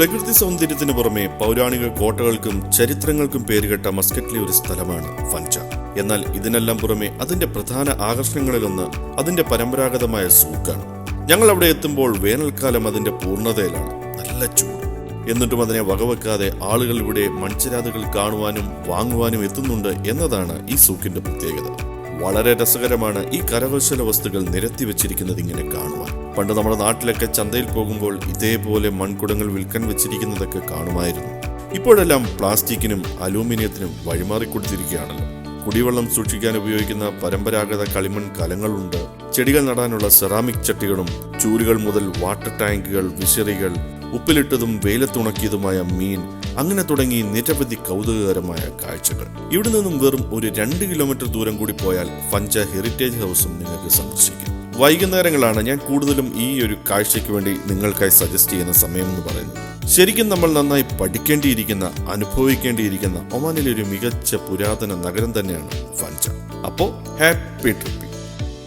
പ്രകൃതി സൗന്ദര്യത്തിന് പുറമെ പൗരാണിക കോട്ടകൾക്കും ചരിത്രങ്ങൾക്കും പേരുകെട്ട മസ്കറ്റിലെ ഒരു സ്ഥലമാണ് ഫഞ്ച എന്നാൽ ഇതിനെല്ലാം പുറമെ അതിന്റെ പ്രധാന ആകർഷണങ്ങളിലൊന്ന് അതിന്റെ പരമ്പരാഗതമായ സൂക്കാണ്. ഞങ്ങൾ അവിടെ എത്തുമ്പോൾ വേനൽക്കാലം അതിന്റെ പൂർണതയിലാണ്. നല്ല ചൂട്. എന്നിട്ടും അതിനെ വകവെക്കാതെ ആളുകൾ ഇവിടെ മൺചിരാതുകൾ കാണുവാനും വാങ്ങുവാനും എത്തുന്നുണ്ട് എന്നതാണ് ഈ സൂക്കിന്റെ പ്രത്യേകത. വളരെ രസകരമാണ് ഈ കരകൗശല വസ്തുക്കൾ നിരത്തി വെച്ചിരിക്കുന്നത് ഇങ്ങനെ കാണുവാൻ. പണ്ട് നമ്മുടെ നാട്ടിലൊക്കെ ചന്തയിൽ പോകുമ്പോൾ ഇതേപോലെ മൺകുടങ്ങൾ വിൽക്കാൻ വെച്ചിരിക്കുന്നതൊക്കെ കാണുമായിരുന്നു. ഇപ്പോഴെല്ലാം പ്ലാസ്റ്റിക്കിനും അലൂമിനിയത്തിനും വഴിമാറിക്കൊടുത്തിരിക്കുകയാണല്ലോ കുടിവെള്ളം സൂക്ഷിക്കാൻ ഉപയോഗിക്കുന്ന പരമ്പരാഗത കളിമൺ കലങ്ങളുണ്ട്. ചെടികൾ നടാനുള്ള സെറാമിക് ചട്ടികളും ചൂലുകൾ മുതൽ വാട്ടർ ടാങ്കുകൾ വിശറികൾ ഉപ്പിലിട്ടതും വെയിലത്തുണക്കിയതുമായ മീൻ അങ്ങനെ തുടങ്ങി നിരവധി കൗതുകകരമായ കാഴ്ചകൾ. ഇവിടെ നിന്നും വെറും ഒരു രണ്ട് കിലോമീറ്റർ ദൂരം കൂടി പോയാൽ ഫഞ്ച ഹെറിറ്റേജ് ഹൗസും നിങ്ങൾക്ക് സന്ദർശിക്കാം. വൈകുന്നേരങ്ങളാണ് ഞാൻ കൂടുതലും ഈ ഒരു കാഴ്ചയ്ക്ക് വേണ്ടി നിങ്ങൾക്കായി സജസ്റ്റ് ചെയ്യുന്ന സമയം എന്ന് പറയുന്നത്. ശരിക്കും നമ്മൾ നന്നായി പഠിക്കേണ്ടിയിരിക്കുന്ന അനുഭവിക്കേണ്ടിയിരിക്കുന്ന ഒമാനിലെ ഒരു മികച്ച പുരാതന നഗരം തന്നെയാണ് ഫൻച അപ്പോ ഹാപ്പി ട്രിപ്പിംഗ്